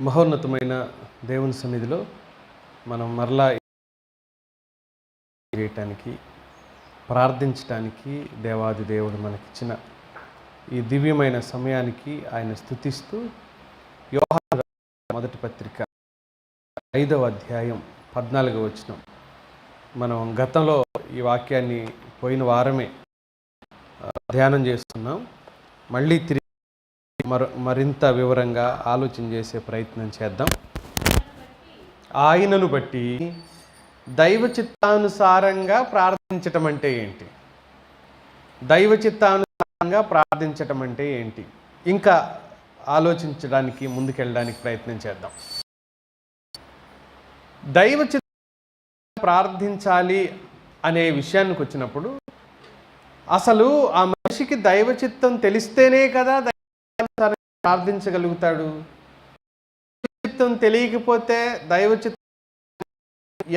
మహోన్నతమైన దేవుని సన్నిధిలో మనం మరలా చేయటానికి ప్రార్థించటానికి దేవాది దేవుడు మనకిచ్చిన ఈ దివ్యమైన సమయానికి ఆయన స్థుతిస్తూ వ్యవహార మొదటి పత్రిక ఐదవ అధ్యాయం పద్నాలుగవ వచనం. మనం గతంలో ఈ వాక్యాన్ని పోయిన వారమే ధ్యానం చేస్తున్నాం. మళ్ళీ తిరిగి మరింత వివరంగా ఆలోచన చేసే ప్రయత్నం చేద్దాం. ఆయనను బట్టి దైవ చిత్తానుసారంగా ప్రార్థించటం అంటే ఏంటి? దైవ చిత్తానుసారంగా ప్రార్థించటం అంటే ఏంటి? ఇంకా ఆలోచించడానికి ముందుకెళ్ళడానికి ప్రయత్నం చేద్దాం. దైవ చిత్త ప్రార్థించాలి అనే విషయానికి వచ్చినప్పుడు అసలు ఆ మనిషికి దైవ చిత్తం తెలిస్తేనే కదా ప్రార్థించగలుగుతాడు. చిత్తం తెలియకపోతే దైవ చిత్తం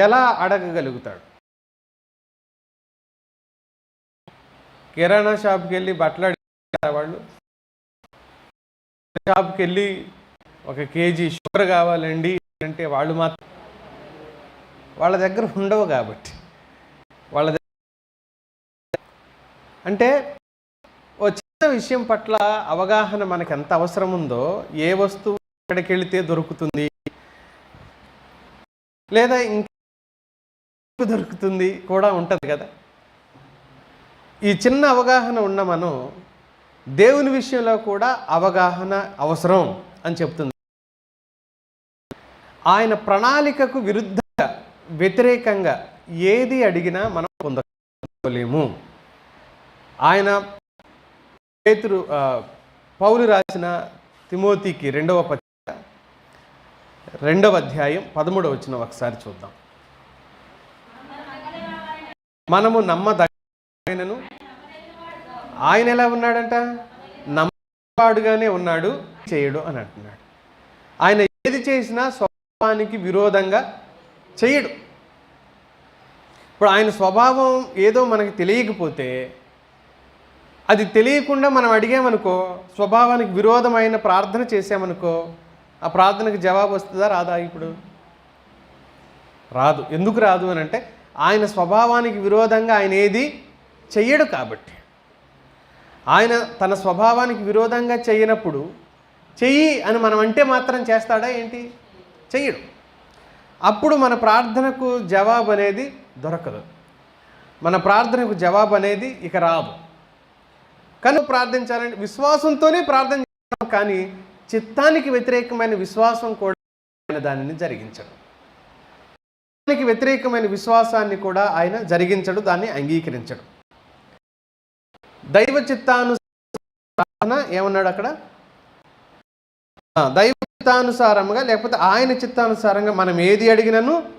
ఎలా అడగగలుగుతాడు? కిరాణా షాప్కి వెళ్ళి బట్టలు అడిగారు వాళ్ళు? షాప్కి వెళ్ళి ఒక కేజీ షుగర్ కావాలండి అంటే వాళ్ళు మాత్రం వాళ్ళ దగ్గర ఉండవు కాబట్టి. వాళ్ళ అంటే చిన్న విషయం పట్ల అవగాహన మనకు ఎంత అవసరం ఉందో ఏ వస్తువు ఎక్కడికి వెళితే దొరుకుతుంది? లేదా ఇంకా దొరుకుతుంది కూడా ఉంటుంది కదా. ఈ చిన్న అవగాహన ఉన్న మనం దేవుని విషయంలో కూడా అవగాహన అవసరం అని చెప్తుంది. ఆయన ప్రణాళికకు విరుద్ధంగా వ్యతిరేకంగా ఏది అడిగినా మనం పొందలేము. ఆయన పేతురు ఆ, పౌలు రాసిన తిమోతికి రెండవ పత్రిక రెండవ అధ్యాయం పదమూడవ వచ్చిన ఒకసారి చూద్దాం. మనము నమ్మదగినను ఆయన ఎలా ఉన్నాడంట? నమ్మవాడుగానే ఉన్నాడు చేయడు అని అంటున్నాడు. ఆయన ఏది చేసినా స్వభావానికి విరోధంగా చేయడు. ఇప్పుడు ఆయన స్వభావం ఏదో మనకి తెలియకపోతే అది తెలియకుండా మనం అడిగామనుకో స్వభావానికి విరోధమైన ప్రార్థన చేసామనుకో ఆ ప్రార్థనకు జవాబు వస్తుందా రాదా ఇప్పుడు? రాదు. ఎందుకు రాదు అని అంటే ఆయన స్వభావానికి విరోధంగా ఆయన ఏది చెయ్యడు కాబట్టి. ఆయన తన స్వభావానికి విరోధంగా చేయనప్పుడు చెయ్యి అని మనం అంటే మాత్రం చేస్తాడా ఏంటి? చెయ్యడు. అప్పుడు మన ప్రార్థనకు జవాబు అనేది దొరకదు. మన ప్రార్థనకు జవాబు అనేది ఇక రాదు. కనుక ప్రార్థించాలంటే విశ్వాసంతోనే ప్రార్థన చేస్తాం కానీ చిత్తానికి వ్యతిరేకమైన విశ్వాసం కూడా దానిని జరిగించడు. చిత్తానికి వ్యతిరేకమైన విశ్వాసాన్ని కూడా ఆయన జరిగించడు దాన్ని అంగీకరించడు. దైవ చిత్తానుసారణ ఏమన్నాడు అక్కడ? దైవ చిత్తానుసారంగా లేకపోతే ఆయన చిత్తానుసారంగా మనం ఏది అడిగినను?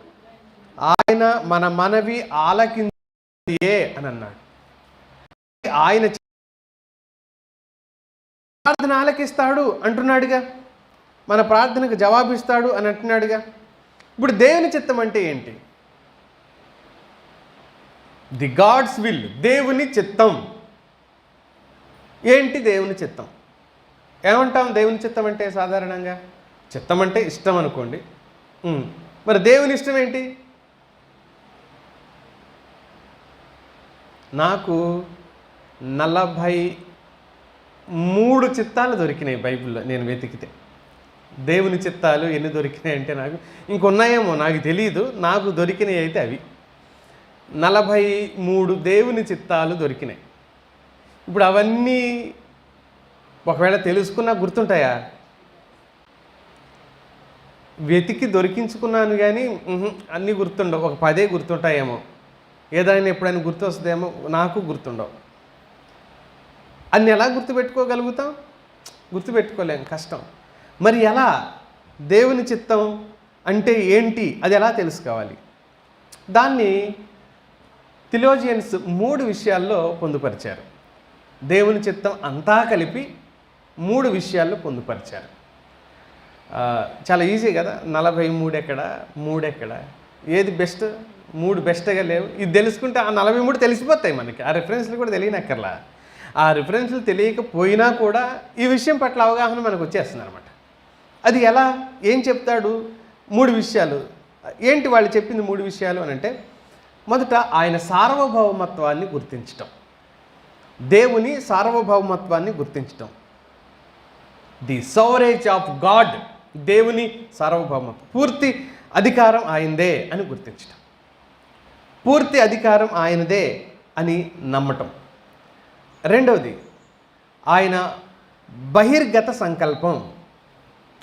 ఆయన మన మనవి ఆలకించే అని అన్నాడు. ఆయన చి- ప్రార్థన ఆలకిస్తాడు అంటున్నాడుగా. మన ప్రార్థనకు జవాబిస్తాడు అని అంటున్నాడుగా. ఇప్పుడు దేవుని చిత్తం అంటే ఏంటి? ది గాడ్స్ విల్ దేవుని చిత్తం. ఏంటి దేవుని చిత్తం? ఏమంటాం దేవుని చిత్తం అంటే సాధారణంగా? చిత్తం అంటే ఇష్టం అనుకోండి. మరి దేవుని ఇష్టం ఏంటి? నాకు నలభై మూడు చిత్తాలు దొరికినాయి బైబిల్లో నేను వెతికితే. దేవుని చిత్తాలు ఎన్ని దొరికినాయి అంటే నాకు ఇంకొన్నాయేమో నాకు తెలియదు నాకు దొరికినాయి అయితే అవి. నలభై మూడు దేవుని చిత్తాలు దొరికినాయి. ఇప్పుడు అవన్నీ ఒకవేళ తెలుసుకున్నా గుర్తుంటాయా? వెతికి దొరికించుకున్నాను కానీ అన్నీ గుర్తుండవు. ఒక పదే గుర్తుంటాయేమో. ఏదైనా ఎప్పుడైనా గుర్తు వస్తుందేమో నాకు గుర్తుండవు. అన్ని ఎలా గుర్తుపెట్టుకోగలుగుతాం? గుర్తుపెట్టుకోలేం కష్టం. మరి ఎలా? దేవుని చిత్తం అంటే ఏంటి? అది ఎలా తెలుసుకోవాలి? దాన్ని థిలోజియన్స్ మూడు విషయాల్లో పొందుపరిచారు. దేవుని చిత్తం అంతా కలిపి మూడు విషయాల్లో పొందుపరిచారు. చాలా ఈజీ కదా? నలభై మూడు ఎక్కడ మూడు ఎక్కడ ఏది బెస్ట్? మూడు బెస్ట్గా లేవు. ఇది తెలుసుకుంటే ఆ నలభై మూడు తెలిసిపోతాయి మనకి. ఆ రెఫరెన్స్లు కూడా తెలియనక్కర్లా. ఆ రిఫరెన్స్లు తెలియకపోయినా కూడా ఈ విషయం పట్ల అవగాహన మనకు వచ్చేస్తుంది అనమాట అది ఎలా? ఏం చెప్తాడు? మూడు విషయాలు. ఏంటి వాళ్ళు చెప్పింది మూడు విషయాలు అని అంటే మొదట ఆయన సార్వభౌమత్వాన్ని గుర్తించటం. దేవుని సార్వభౌమత్వాన్ని గుర్తించటం. ది సౌరేజ్ ఆఫ్ గాడ్ దేవుని సార్వభౌమత్వం. పూర్తి అధికారం ఆయనదే అని గుర్తించటం. పూర్తి అధికారం ఆయనదే అని నమ్మటం. రెండవది ఆయన బహిర్గత సంకల్పం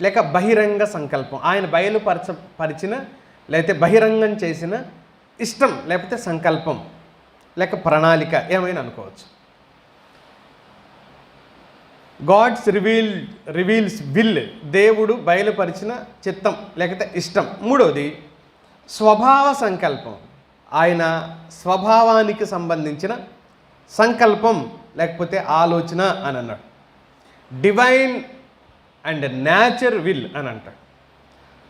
లేక బహిరంగ సంకల్పం. ఆయన బయలుపరచ పరిచిన లేకపోతే బహిరంగం చేసిన ఇష్టం లేకపోతే సంకల్పం లేక ప్రణాళిక ఏమైనా అనుకోవచ్చు. గాడ్స్ రివీల్ రివీల్స్ విల్ దేవుడు బయలుపరిచిన చిత్తం లేకపోతే ఇష్టం. మూడవది స్వభావ సంకల్పం. ఆయన స్వభావానికి సంబంధించిన సంకల్పం. లేకపోతే ఆలోచన అని అన్నాడు. డివైన్ అండ్ న్యాచర్ విల్ అని అంటాడు.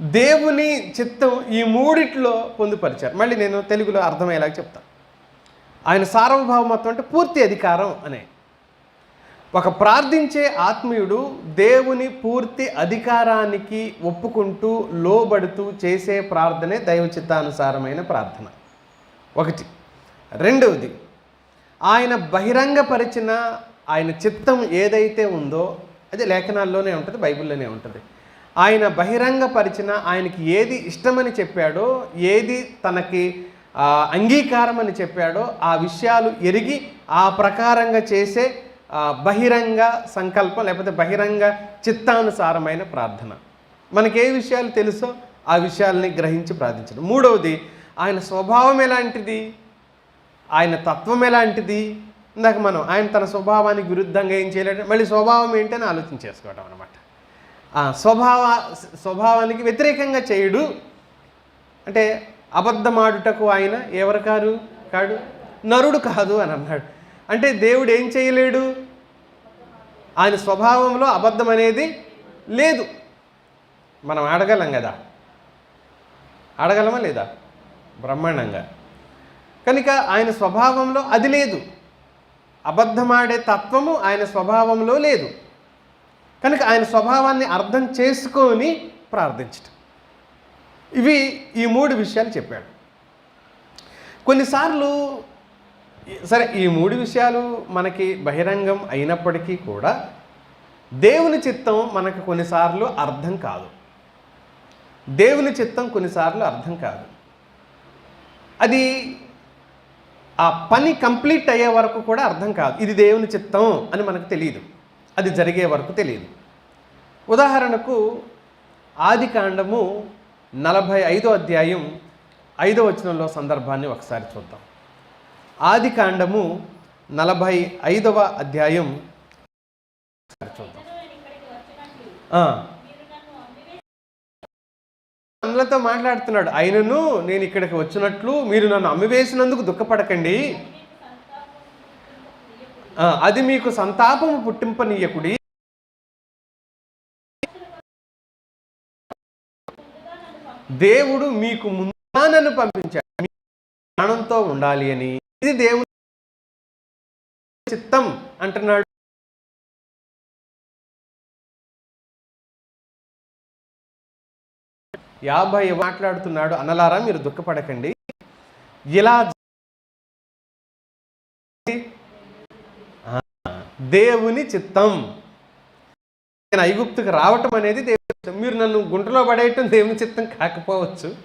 దేవుని చిత్తం ఈ మూడిట్లో పొందుపరిచారు. మళ్ళీ నేను తెలుగులో అర్థమయ్యేలాగా చెప్తాను. ఆయన సార్వభౌమత్వం అంటే పూర్తి అధికారం అనే. ఒక ప్రార్థించే ఆత్మీయుడు దేవుని పూర్తి అధికారానికి ఒప్పుకుంటూ లోబడుతూ చేసే ప్రార్థనే దైవ చిత్తానుసారమైన ప్రార్థన. ఒకటి. రెండవది ఆయన బహిరంగపరిచిన ఆయన చిత్తం ఏదైతే ఉందో అది లేఖనాల్లోనే ఉంటుంది బైబిల్లోనే ఉంటుంది. ఆయన బహిరంగపరిచిన ఆయనకి ఏది ఇష్టమని చెప్పాడో ఏది తనకి అంగీకారం అని చెప్పాడో ఆ విషయాలు ఎరిగి ఆ ప్రకారంగా చేసే బహిరంగ సంకల్పం లేకపోతే బహిరంగ చిత్తానుసారమైన ప్రార్థన. మనకి ఏ విషయాలు తెలుసో ఆ విషయాల్ని గ్రహించి ప్రార్థించడం. మూడవది ఆయన స్వభావం ఎలాంటిది? ఆయన తత్వం ఎలాంటిది? ఇందాక మనం ఆయన తన స్వభావానికి విరుద్ధంగా ఏం చేయలేడు. మళ్ళీ స్వభావం ఏంటని ఆలోచన చేసుకోవడం అనమాట ఆ స్వభావ స్వభావానికి వ్యతిరేకంగా చేయడు అంటే అబద్ధమాడుటకు ఆయన ఎవరు కారు? కాడు? నరుడు కాదు అని అన్నాడు. అంటే దేవుడు ఏం చేయలేడు? ఆయన స్వభావంలో అబద్ధం అనేది లేదు. మనం అడగలం కదా. అడగలమా లేదా? బ్రహ్మాండంగా. కనుక ఆయన స్వభావంలో అది లేదు. అబద్ధమాడే తత్వము ఆయన స్వభావంలో లేదు. కనుక ఆయన స్వభావాన్ని అర్థం చేసుకొని ప్రార్థించటం. ఇవి ఈ మూడు విషయాలు చెప్పాడు. కొన్నిసార్లు సరే ఈ మూడు విషయాలు మనకి బహిరంగం అయినప్పటికీ కూడా దేవుని చిత్తం మనకు కొన్నిసార్లు అర్థం కాదు. దేవుని చిత్తం కొన్నిసార్లు అర్థం కాదు. అది ఆ పని కంప్లీట్ అయ్యే వరకు కూడా అర్థం కాదు. ఇది దేవుని చిత్తం అని మనకు తెలియదు అది జరిగే వరకు తెలియదు ఉదాహరణకు ఆది కాండము నలభై ఐదో అధ్యాయం ఐదో వచనంలో సందర్భాన్ని ఒకసారి చూద్దాం. ఆది కాండము నలభై ఐదవ అధ్యాయం చూద్దాం. ఆ. మాట్లాడుతున్నాడు. ఆయనను నేను ఇక్కడికి వచ్చినట్లు మీరు నన్ను అమ్మివేసినందుకు దుఃఖపడకండి. అది మీకు సంతాపము పుట్టింపనీయకుడి. దేవుడు మీకు ముందుగా నన్ను పంపించాడు ప్రాణంతో ఉండాలి అని. ఇది దేవుని చిత్తం అంటున్నాడు. యాభై మాట్లాడుతున్నాడు అనలారా మీరు దుఃఖపడకండి. ఇలా దేవుని చిత్తం. నేను ఐగుప్తుకు రావటం అనేది దేవుని చిత్తం. మీరు నన్ను గుంటలో పడేయటం దేవుని చిత్తం కాకపోవచ్చు.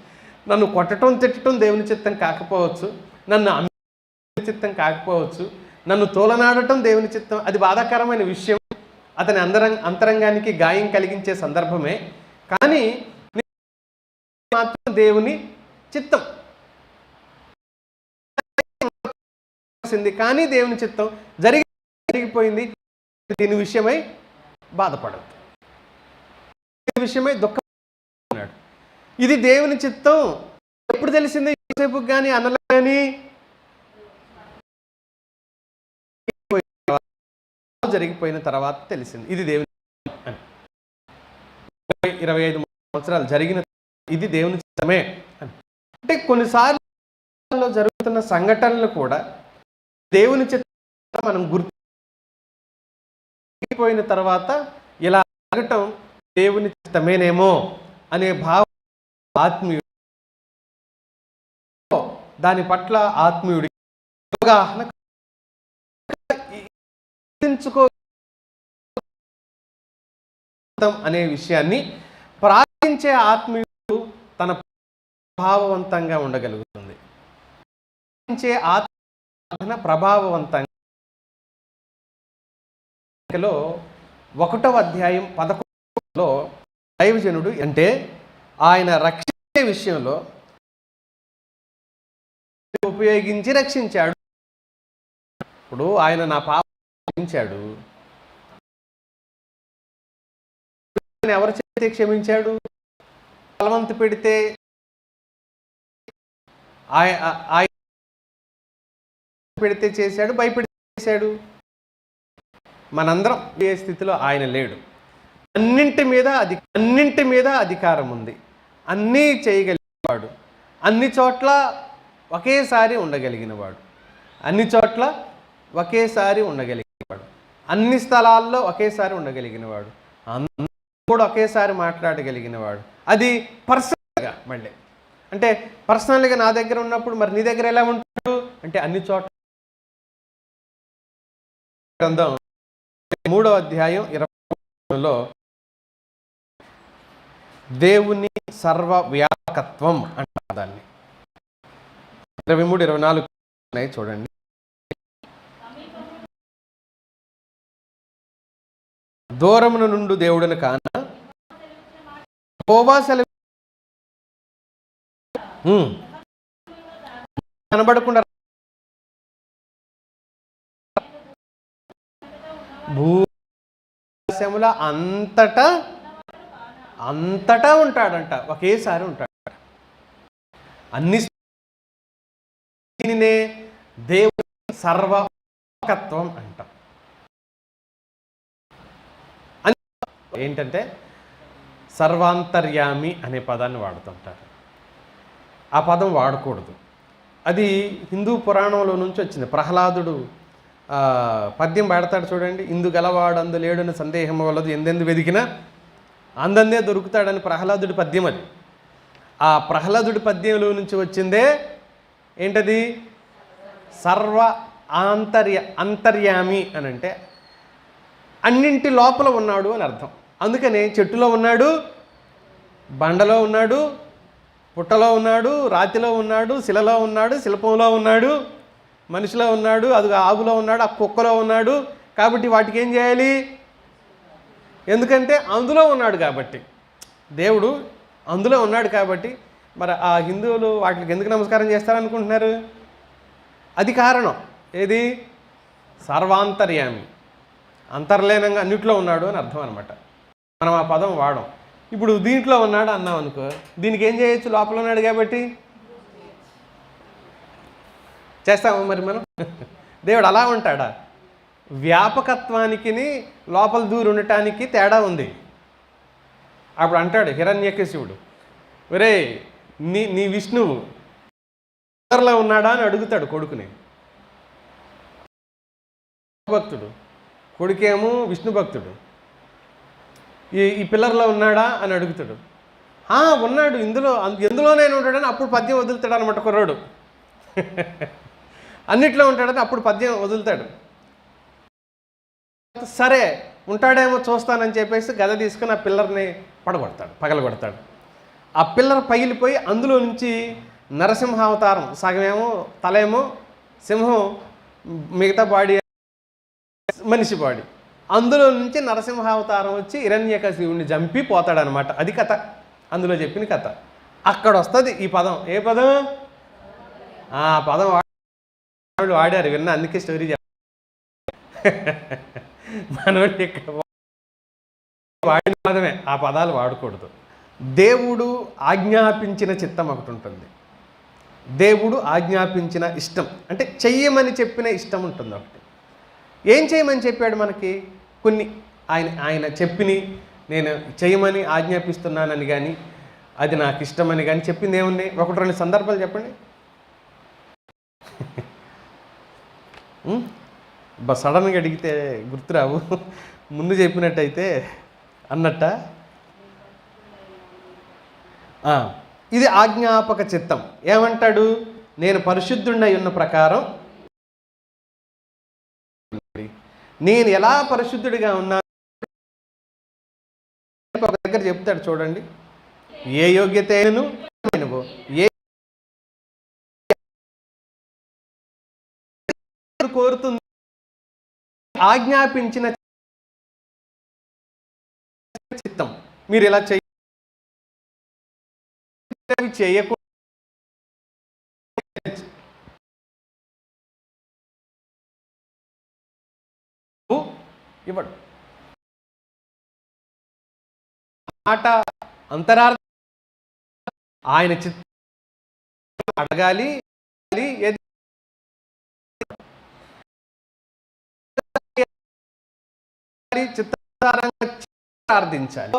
నన్ను కొట్టడం తిట్టడం దేవుని చిత్తం కాకపోవచ్చు. నన్ను అమ్మే చిత్తం కాకపోవచ్చు. నన్ను తోలనాడటం దేవుని చిత్తం. అది బాధాకరమైన విషయం. అతని అందరం అంతరంగానికి గాయం కలిగించే సందర్భమే. కానీ మాత్రం దేవుని చిత్తం. కానీ దేవుని చిత్తం జరిగి జరిగిపోయింది. దీని విషయమై బాధపడద్దు. దీని విషయమై దుఃఖం ఇది దేవుని చిత్తం. ఎప్పుడు తెలిసింది యోసేపు కానీ అన్నలు కానీ జరిగిపోయిన తర్వాత తెలిసింది. ఇది దేవుని ఇరవై ఐదు సంవత్సరాలు జరిగిన ఇది దేవుని చిత్తమే అని. అంటే కొన్నిసార్లు జరుగుతున్న సంఘటనలు కూడా దేవుని చిత్తం మనం గుర్తిపోయిన తర్వాత ఇలా ఆగటం దేవుని చిత్తమేనేమో అనే భావం ఆత్మీయుడు దాని పట్ల ఆత్మీయుడి అవగాహన గుర్తించుకో అనే విషయాన్ని ప్రార్థించే ఆత్మీయుడు తన ప్రభావవంతంగా ఉండగలుగుతుంది. ఆత్మ ప్రభావవంతంగా ఒకటవ అధ్యాయం పదకొండులో దైవజనుడు అంటే ఆయన రక్షించే విషయంలో ఉపయోగించి రక్షించాడు. ఇప్పుడు ఆయన నా పాప క్షమించాడు. ఎవరి ఎవరు క్షమించాడు? బలవంత పెడితే పెడితే చేశాడు భయపెడితే చేశాడు. మనందరం ఏ స్థితిలో ఆయన లేడు. అన్నింటి మీద అది అన్నింటి మీద అధికారం ఉంది. అన్నీ చేయగలిగినవాడు. అన్ని చోట్ల ఒకేసారి ఉండగలిగినవాడు. అన్ని చోట్ల ఒకేసారి ఉండగలిగినవాడు. అన్ని స్థలాల్లో ఒకేసారి ఉండగలిగినవాడు. అందరూ కూడా ఒకేసారి మాట్లాడగలిగినవాడు. అది పర్సనల్గా మళ్ళీ. అంటే పర్సనల్గా నా దగ్గర ఉన్నప్పుడు మరి నీ దగ్గర ఎలా ఉంటాడు? అంటే అన్ని చోట్ల గ్రంథం. మూడో అధ్యాయం ఇరవైలో దేవుని సర్వ వ్యాపకత్వం అంటారు దాన్ని. ఇరవై మూడు ఇరవై నాలుగు ఉన్నాయి చూడండి. దూరమున నుండు దేవుడిని కాన? యెహోవా సెలవు. కనబడకుండా భూముల అంతటా అంతటా ఉంటాడంట. ఒకేసారి ఉంటాడు. అన్ని దీనినే దేవుని సర్వకత్వం అంటాం. ఏంటంటే సర్వాంతర్యామి అనే పదాన్ని వాడుతుంటారు. ఆ పదం వాడకూడదు. అది హిందూ పురాణంలో నుంచి వచ్చింది. ప్రహ్లాదుడు పద్యం పాడతాడు చూడండి. ఇందు గలవాడు అందు లేడని సందేహం వలదు. ఎందెందు వెదికినా అందందే దొరుకుతాడని ప్రహ్లాదుడి పద్యం అది. ఆ ప్రహ్లాదుడి పద్యంలో నుంచి వచ్చిందే ఏంటది? సర్వ ఆంతర్య అంతర్యామి అని అంటే అన్నింటి లోపల ఉన్నాడు అని అర్థం. అందుకనే చెట్టులో ఉన్నాడు బండలో ఉన్నాడు పుట్టలో ఉన్నాడు రాతిలో ఉన్నాడు శిలలో ఉన్నాడు శిల్పంలో ఉన్నాడు మనిషిలో ఉన్నాడు అది ఆవులో ఉన్నాడు ఆ కుక్కలో ఉన్నాడు. కాబట్టి వాటికి ఏం చేయాలి? ఎందుకంటే అందులో ఉన్నాడు కాబట్టి. దేవుడు అందులో ఉన్నాడు కాబట్టి. మరి ఆ హిందువులు వాటికి ఎందుకు నమస్కారం చేస్తారనుకుంటున్నారు? అది కారణం. ఏది? సర్వాంతర్యామి. అంతర్లీనంగా అన్నిట్లో ఉన్నాడు అని అర్థం అనమాట మనం ఆ పదం వాడం. ఇప్పుడు దీంట్లో ఉన్నాడు అన్నాం అనుకో దీనికి ఏం చేయొచ్చు? లోపల ఉన్నాడు కాబట్టి? చేస్తామా మరి మనం? దేవుడు అలా ఉంటాడా? వ్యాపకత్వానికి లోపల దూరు ఉండటానికి తేడా ఉంది. అప్పుడు అంటాడు హిరణ్యకశివుడు ఒరే నీ నీ విష్ణువు ఇతరులో ఉన్నాడా? అని అడుగుతాడు కొడుకుని. భక్తుడు కొడుకేమో విష్ణు భక్తుడు ఈ ఈ పిల్లర్లో ఉన్నాడా అని అడుగుతాడు. ఉన్నాడు. ఇందులో ఎందులోనైనా ఉంటాడని అప్పుడు పద్యం వదులుతాడు అనమాట కుర్రాడు. అన్నిట్లో ఉంటాడని అప్పుడు పద్యం వదులుతాడు. సరే ఉంటాడేమో చూస్తానని చెప్పేసి గద తీసుకుని ఆ పిల్లర్ని పడగొడతాడు పగలగొడతాడు. ఆ పిల్లర్ పగిలిపోయి అందులో నుంచి నరసింహావతారం సగమేమో తలేమో సింహం మిగతా బాడీ మనిషి బాడీ అందులో నుంచి నరసింహావతారం వచ్చి హిరణ్యకశివుడిని చంపి పోతాడనమాట. అది కథ. అందులో చెప్పిన కథ. అక్కడ వస్తుంది ఈ పదం. ఏ పదం? ఆ పదం వాళ్ళు వాడారు విన్నా. అందుకే స్టోరీ చెప్ప మనోళ్ళు ఇక్కడ వాడిన పదమే. ఆ పదాలు వాడకూడదు. దేవుడు ఆజ్ఞాపించిన చిత్తం ఒకటి ఉంటుంది. దేవుడు ఆజ్ఞాపించిన ఇష్టం. అంటే చెయ్యమని చెప్పిన ఇష్టం ఉంటుంది ఒకటి. ఏం చేయమని చెప్పాడు మనకి? కొన్ని ఆయన ఆయన చెప్పిని నేను చేయమని ఆజ్ఞాపిస్తున్నానని కానీ అది నాకు ఇష్టమని కానీ చెప్పింది ఏముంది ఒకటి రెండు సందర్భాలు చెప్పండి. బా సడన్గా అడిగితే గుర్తురావు. ముందు చెప్పినట్టయితే అన్నట్ట? ఇది ఆజ్ఞాపక చిత్తం. ఏమంటాడు? నేను పరిశుద్ధుండై ఉన్న ప్రకారం. నేను ఎలా పరిశుద్ధుడిగా ఉన్నాను? ఒక దగ్గర చెప్తాడు చూడండి. ఏ యోగ్యత అయినను ఏ కోరుతుంది ఆజ్ఞాపించిన చిత్తం. మీరు ఇలా చేయ చేయకూడదు. ఇవ్వడు. మాట అంతరార్థ ఆయన చిత్తం అడగాలి ఏది చిత్తారంగా ప్రార్థించాలి.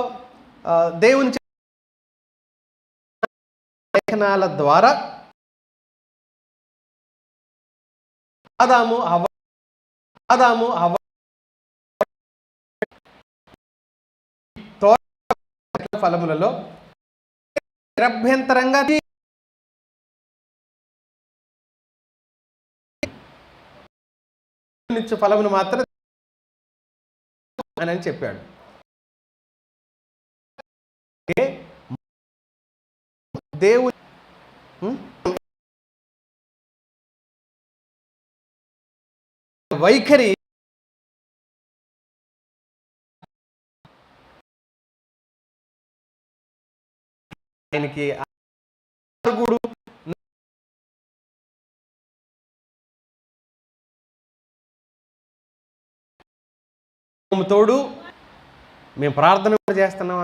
దేవుని లేఖనాల ద్వారా ఆదాము హవ్వ ఆదాము హవ్వ ఫలములలో నిరభ్యంతరంగా తీ- ఫలమును మాత్రం అని చెప్పాడు ఏ? దేవుని వైఖరి ఆయనకి తోడు మేము ప్రార్థన కూడా చేస్తున్నాం.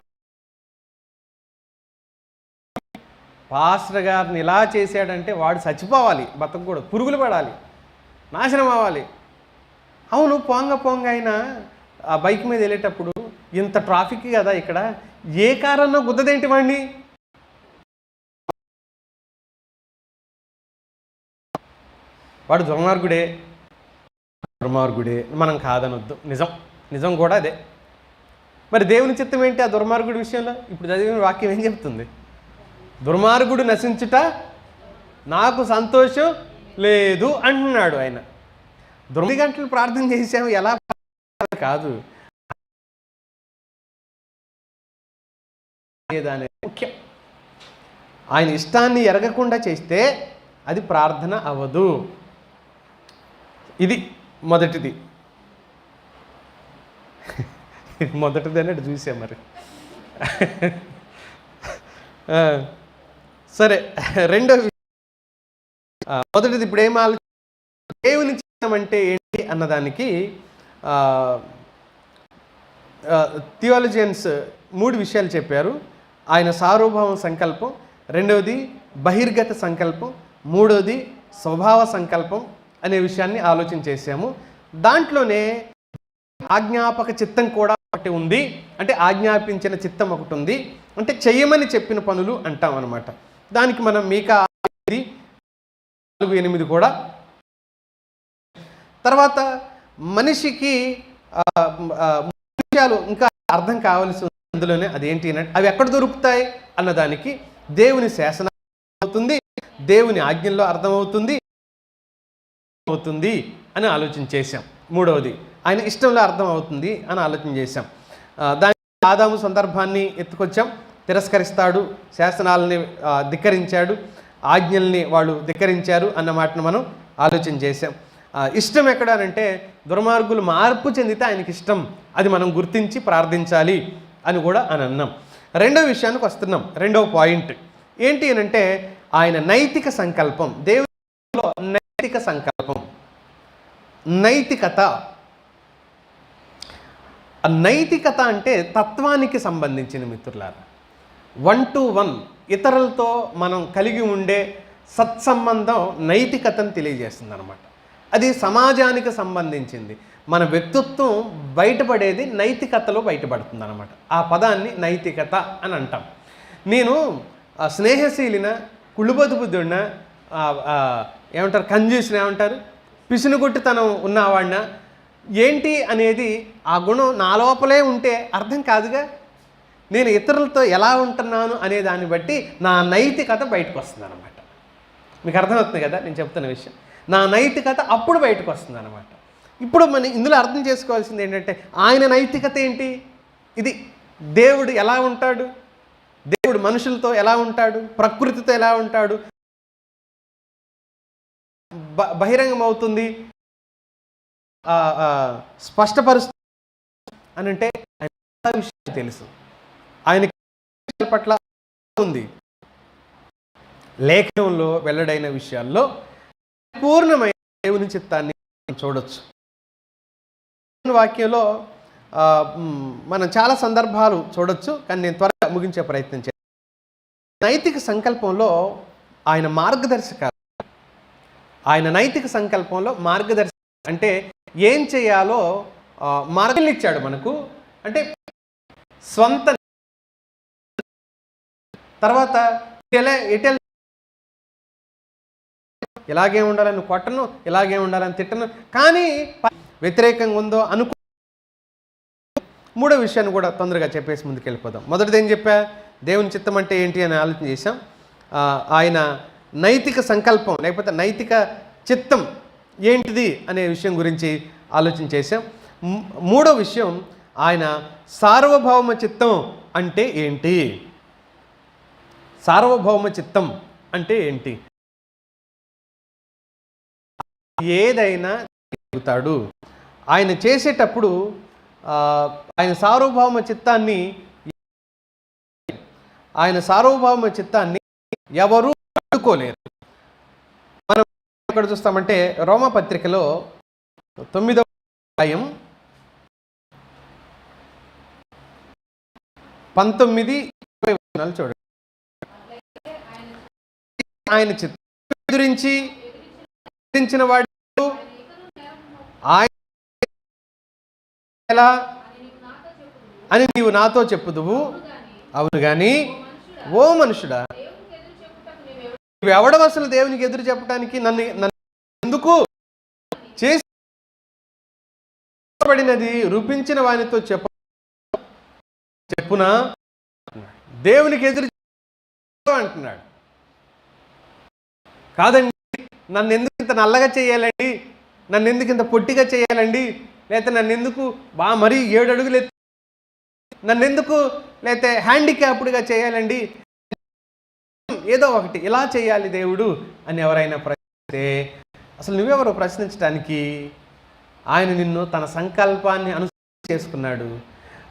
పాస్టర్ గారిని ఇలా చేశాడంటే వాడు చచ్చిపోవాలి బతకూడదు పురుగులు పడాలి నాశనం అవ్వాలి. అవును పొంగ పొంగ అయినా ఆ బైక్ మీద వెళ్ళేటప్పుడు ఇంత ట్రాఫిక్ కదా ఇక్కడ ఏ కారన్నా గుద్దదేంటి వాడిని? వాడు దుర్మార్గుడే దుర్మార్గుడే మనం కాదనొద్దు. నిజం. నిజం కూడా అదే. మరి దేవుని చిత్తం ఏంటి ఆ దుర్మార్గుడి విషయంలో? ఇప్పుడు చదివిన వాక్యం ఏం చెప్తుంది? దుర్మార్గుడు నశించుట నాకు సంతోషం లేదు అంటున్నాడు ఆయన. దుర్మి గంటలు ప్రార్థన చేసాము ఎలా కాదు. అనేది ముఖ్యం. ఆయన ఇష్టాన్ని ఎరగకుండా చేస్తే అది ప్రార్థన అవ్వదు. ఇది మొదటిది. మొదటిది అన్నట్టు చూసాం మరి. సరే రెండో మొదటిది ఇప్పుడు ఏం ఆలోచన దేవుని చిత్తం అంటే ఏంటి అన్నదానికి థియాలజియన్స్ మూడు విషయాలు చెప్పారు. ఆయన సార్వభౌమ సంకల్పం రెండవది బహిర్గత సంకల్పం మూడవది స్వభావ సంకల్పం అనే విషయాన్ని ఆలోచన చేశాము. దాంట్లోనే ఆజ్ఞాపక చిత్తం కూడా ఒకటి ఉంది. అంటే ఆజ్ఞాపించిన చిత్తం ఒకటి ఉంది. అంటే చెయ్యమని చెప్పిన పనులు అంటాం అనమాట దానికి మనం మీకా నాలుగు ఎనిమిది కూడా. తర్వాత మనిషికి విషయాలు ఇంకా అర్థం కావలసి అందులోనే అదేంటి అంటే అవి ఎక్కడ దొరుకుతాయి అన్నదానికి దేవుని శాసనం అవుతుంది. దేవుని ఆజ్ఞల్లో అర్థమవుతుంది. అవుతుంది అని ఆలోచన చేశాం. మూడవది ఆయన ఇష్టంలో అర్థం అవుతుంది అని ఆలోచన చేశాం. దాని ఆదాము సందర్భాన్ని ఎత్తుకొచ్చాం. తిరస్కరిస్తాడు శాసనాలని ధిక్కరించాడు ఆజ్ఞల్ని వాళ్ళు ధిక్కరించారు అన్న మాటను మనం ఆలోచన చేశాం. ఇష్టం ఎక్కడానంటే దుర్మార్గులు మార్పు చెందితే ఆయనకి ఇష్టం. అది మనం గుర్తించి ప్రార్థించాలి అని కూడా అని అన్నాం. రెండో విషయానికి వస్తున్నాం. రెండవ పాయింట్. ఏంటి అని అంటే ఆయన నైతిక సంకల్పం. దేవుడు నైతిక సంకల్పం. నైతికత. నైతికత అంటే తత్వానికి సంబంధించిన మిత్రులారా. వన్ టు వన్ ఇతరులతో మనం కలిగి ఉండే సత్సంబంధం నైతికతను తెలియజేస్తుంది అనమాట అది సమాజానికి సంబంధించింది. మన వ్యక్తిత్వం బయటపడేది నైతికతలో బయటపడుతుంది అనమాట ఆ పదాన్ని నైతికత అని అంటాం. నేను స్నేహశీలిన కుళ్ళుబోతు ఏమంటారు? కంజూషన్ ఏమంటారు? పిసునుగొట్టుతనం ఉన్నవాడిన? ఏంటి అనేది ఆ గుణం నా లోపలే ఉంటే అర్థం కాదుగా? నేను ఇతరులతో ఎలా ఉంటున్నాను అనే దాన్ని బట్టి నా నైతికత బయటకు వస్తుంది అనమాట మీకు అర్థమవుతుంది కదా? నేను చెప్తున్న విషయం. నా నైతికత అప్పుడు బయటకు వస్తుంది అనమాట ఇప్పుడు మన ఇందులో అర్థం చేసుకోవాల్సింది ఏంటంటే ఆయన నైతికత ఏంటి? ఇది దేవుడు ఎలా ఉంటాడు? దేవుడు మనుషులతో ఎలా ఉంటాడు? ప్రకృతితో ఎలా ఉంటాడు? బ- బహిరంగం అవుతుంది ఆ, స్పష్టపరుస్తుంది అని అంటే ఆయన విషయం విషయాలు తెలుసు. ఆయన పట్ల ఉంది. లేఖనంలో వెల్లడైన విషయాల్లో పూర్ణమైన దేవుని చిత్తాన్ని చూడొచ్చు. వాక్యంలో మనం చాలా సందర్భాలు చూడొచ్చు కానీ నేను త్వరగా ముగించే ప్రయత్నం చేస్తాను నైతిక సంకల్పంలో ఆయన మార్గదర్శకాలు ఆయన నైతిక సంకల్పంలో మార్గదర్శకం అంటే ఏం చేయాలో మార్గం ఇచ్చాడు మనకు. అంటే స్వంత తర్వాత ఎటెల్ ఇలాగే ఉండాలని కొట్టను ఇలాగే ఉండాలని తిట్టను. కానీ వ్యతిరేకంగా ఉందో అనుకో మూడో విషయాన్ని కూడా తొందరగా చెప్పేసి ముందుకు వెళ్ళిపోదాం మొదటిది ఏం చెప్పా? దేవుని చిత్తం అంటే ఏంటి అని ఆలోచన చేశాం. ఆయన నైతిక సంకల్పం లేకపోతే నైతిక చిత్తం ఏంటిది అనే విషయం గురించి ఆలోచన చేశాం. మూడో విషయం ఆయన సార్వభౌమ చిత్తం అంటే ఏంటి? సార్వభౌమ చిత్తం అంటే ఏంటి? ఏదైనా చెబుతాడు ఆయన చేసేటప్పుడు ఆయన సార్వభౌమ చిత్తాన్ని ఆయన సార్వభౌమ చిత్తాన్ని ఎవరు అందుకోలేరు మనం ఎక్కడ చూస్తామంటే రోమా పత్రికలో తొమ్మిదవ అధ్యాయం పంతొమ్మిది ఇరవై వచనాలు చూడండి. ఆయన చిత్రించి ఎదిరించిన వాడు ఆయన ఎలా? అని నీవు నాతో చెప్పుదువు. అవును కానీ ఓ మనుషుడా ఎవడం అసలు దేవునికి ఎదురు చెప్పడానికి నన్ను నన్ను ఎందుకు? చేసిబడినది రూపించిన వానితో చెప్ప చెప్పునా? దేవునికి ఎదురు అంటున్నాడు. కాదండి నన్ను ఎందుకు ఇంత నల్లగా చేయాలండి? నన్ను ఎందుకు ఇంత పొట్టిగా చేయాలండి? లేకపోతే నన్ను ఎందుకు బా మరీ ఏడు అడుగులు ఎత్తు నన్ను ఎందుకు లేకపోతే హ్యాండిక్యాప్డ్గా చేయాలండి? ఏదో ఒకటి ఇలా చేయాలి దేవుడు అని ఎవరైనా ప్రశ్నిస్తే అసలు నువ్వెవరు ప్రశ్నించడానికి ఆయన నిన్ను తన సంకల్పాన్ని అనుసరి చేసుకున్నాడు.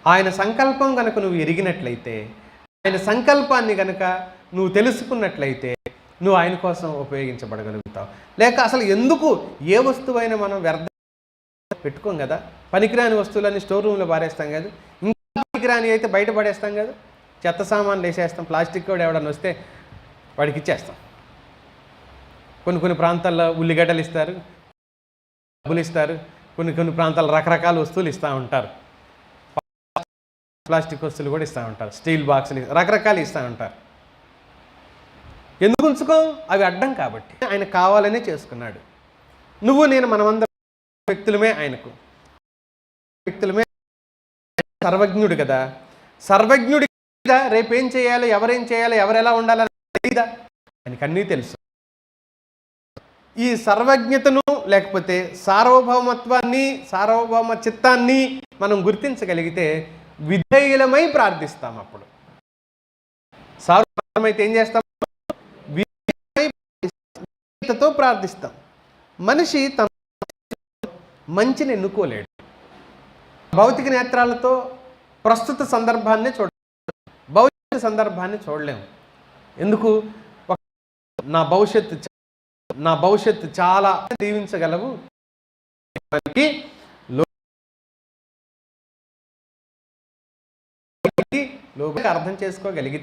ఆయన సంకల్పం కనుక నువ్వు ఎరిగినట్లయితే ఆయన సంకల్పాన్ని కనుక నువ్వు తెలుసుకున్నట్లయితే నువ్వు ఆయన కోసం ఉపయోగించబడగలుగుతావు. లేక అసలు ఎందుకు ఏ వస్తువైనా మనం వ్యర్థ పెట్టుకోం కదా? పనికిరాని వస్తువులన్నీ స్టోర్ రూమ్లో పారేస్తాం కదా? ఇంకా పనికిరాని అయితే బయట పడేస్తాం కదా? చెత్త సామాన్లు వేసేస్తాం ప్లాస్టిక్ కూడా ఎవడన్నా వస్తే వాడికి ఇచ్చేస్తాం. కొన్ని కొన్ని ప్రాంతాల్లో ఉల్లిగడ్డలు ఇస్తారు డబ్బులు ఇస్తారు కొన్ని కొన్ని ప్రాంతాల్లో రకరకాల వస్తువులు ఇస్తూ ఉంటారు. ప్లాస్టిక్ వస్తువులు కూడా ఇస్తూ ఉంటారు స్టీల్ బాక్సులు రకరకాలు ఇస్తూ ఉంటారు. ఎందుకు ఉంచుకో? అవి అడ్డం కాబట్టి. ఆయన కావాలనే చేసుకున్నాడు. నువ్వు నేను మనమందరం వ్యక్తులమే ఆయనకు. వ్యక్తులమే సర్వజ్ఞుడు కదా. సర్వజ్ఞుడి రేపేం చేయాలి ఎవరేం చేయాలి ఎవరెలా ఉండాలని తెలీదా? ఆయనకు అన్నీ తెలుసు. ఈ సర్వజ్ఞతను లేకపోతే సార్వభౌమత్వాన్ని సార్వభౌమ చిత్తాన్ని మనం గుర్తించగలిగితే విధేయులమై ప్రార్థిస్తాం అప్పుడు. సార్వభౌమైతే ఏం చేస్తాం? విధేయతతో ప్రార్థిస్తాం. మనిషి తన మంచిని ఎన్నుకోలేడు. భౌతిక నేత్రాలతో ప్రస్తుత సందర్భాన్ని చూడ భౌతిక సందర్భాన్ని చూడలేము. ఎందుకు? నా భవిష్యత్తు నా భవిష్యత్తు చాలా దీవించగలవు. లోపలికి అర్థం చేసుకోగలిగితే